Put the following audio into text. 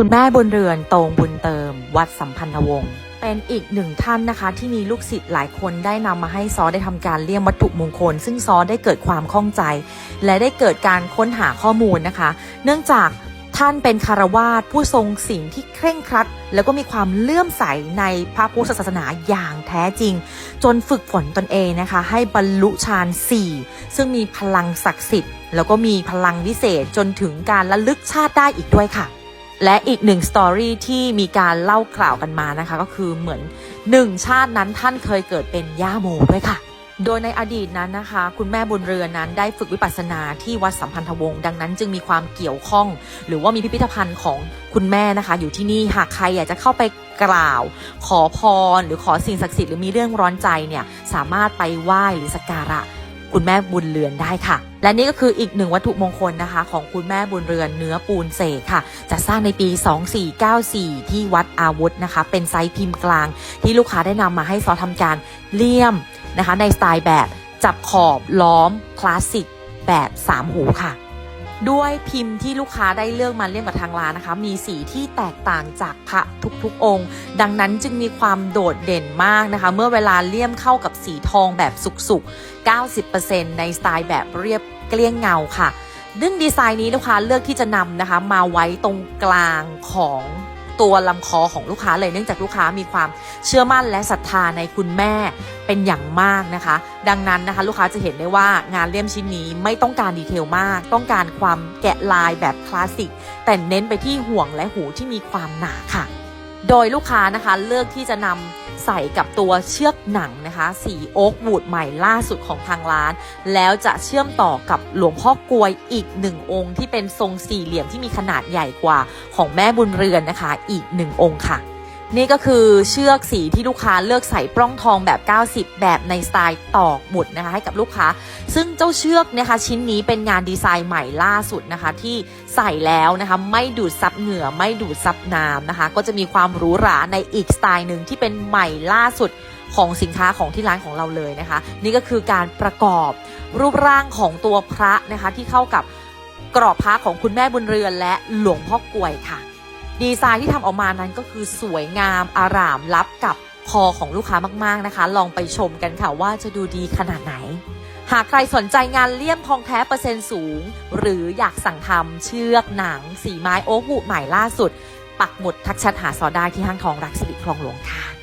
คุณแม่บุญเรือนโตงบุญเติม วัดสัมพันธวงศ์เป็นอีกหนึ่งท่านนะคะ ที่มีลูกศิษย์หลายคนได้นำมาให้ซอได้ทำการเลี่ยมวัตถุมงคล ซึ่งซอได้เกิดความข้องใจ และได้เกิดการค้นหาข้อมูลนะคะ เนื่องจากท่านเป็นคารวาสผู้ทรงศีลที่เคร่งครัด แล้วก็มีความเลื่อมใสในพระพุทธศาสนาอย่างแท้จริง จนฝึกฝนตนเองนะคะ ให้บรรลุฌานสี่ซึ่งมีพลังศักดิ์สิทธิ์ แล้วก็มีพลังวิเศษจนถึงการระลึกชาติได้อีกด้วยค่ะ และอีกหนึ่งสตอรี่ที่มีการเล่ากล่าวกันมานะคะ ก็คือเหมือนหนึ่งชาตินั้นท่านเคยเกิดเป็นย่าโมด้วยค่ะ โดยในอดีตนั้นนะคะ คุณแม่บุญเรือนนั้นได้ฝึกวิปัสสนาที่วัดสัมพันธวงศ์ดังนั้นจึงมีความเกี่ยวข้อง หรือว่ามีพิพิธภัณฑ์ของคุณแม่นะคะ อยู่ที่นี่หากใครอยากจะเข้าไปกล่าว ขอพร หรือขอสิ่งศักดิ์สิทธิ์หรือมีเรื่องร้อนใจเนี่ยสามารถไปไหว้หรือสักการะ คุณแม่บุญเรือนได้ค่ะ และนี่ก็คืออีกหนึ่งวัตถุมงคลนะคะ ของคุณแม่บุญเรือนเนื้อปูนเสกค่ะ จะสร้างในปี 2494 ที่วัดอาวุธนะคะ เป็นไซส์พิมพ์กลาง ที่ลูกค้าได้นำมาให้ซอทำการเลี่ยมนะคะ ในสไตล์แบบจับขอบล้อมคลาสสิกแบบ 3 หูค่ะ ด้วยพิมพ์ที่ลูกค้าได้เลือกมาเลี่ยมกับทางร้านนะคะ มีสีที่แตกต่างจากพระทุกๆองค์ ดังนั้นจึงมีความโดดเด่นมากนะคะ เมื่อเวลาเลี่ยมเข้ากับสีทองแบบสุกๆ 90%ในสไตล์แบบเรียบเกลี้ยงเงาค่ะดึงดีไซน์นี้ลูกค้าเลือกที่จะนำนะคะ มาไว้ตรงกลางของ ตัวลำคอของลูกค้าเลยเนื่องจากลูกค้ามีความเชื่อมั่นและศรัทธาในคุณแม่เป็นอย่างมากนะคะ ดังนั้นนะคะลูกค้าจะเห็นได้ว่างานเลี่ยมชิ้นนี้ไม่ต้องการดีเทลมาก ต้องการความแกะลายแบบคลาสสิก แต่เน้นไปที่ห่วงและหูที่มีความหนาค่ะ โดยลูกค้านะคะเลือกที่จะนำ ใส่กับตัวเชือกหนังนะคะ สีโอ๊กวูดใหม่ล่าสุดของทางร้าน แล้วจะเชื่อมต่อกับหลวงพ่อกลวยอีกหนึ่งองค์ที่เป็นทรงสี่เหลี่ยมที่มีขนาดใหญ่กว่าของแม่บุญเรือนนะคะ อีกหนึ่งองค์ค่ะ นี่ก็คือเชือกสีที่ลูกค้าเลือกใส่ปล้องทองแบบ 90 แบบในสไตล์ตอกหมุดนะคะให้กับลูกค้า ซึ่งเจ้าเชือกนะคะชิ้นนี้เป็นงานดีไซน์ใหม่ล่าสุดนะคะ ที่ใส่แล้วนะคะไม่ดูดซับเหงื่อไม่ดูดซับน้ำนะคะ ก็จะมีความหรูหราในอีกสไตล์หนึ่งที่เป็นใหม่ล่าสุดของสินค้าของที่ร้านของเราเลยนะคะ นี่ก็คือการประกอบรูปร่างของตัวพระนะคะที่เข้ากับกรอบพระของคุณแม่บุญเรือนและหลวงพ่อกลวยค่ะ ดีไซน์ที่ทำออกมานั้นก็คือสวยงามอารามรับกับคอของลูกค้ามาก ๆนะคะ ลองไปชมกันค่ะว่าจะดูดีขนาดไหน หากใครสนใจงานเลี่ยมทองแท้เปอร์เซ็นต์สูง หรืออยากสั่งทำเชือกหนัง สีไม้โอ๊กบุใหม่ล่าสุด ปักหมุดทักชัดหาซอได้ที่ห้างทองรักสิริคลองหลวงค่ะ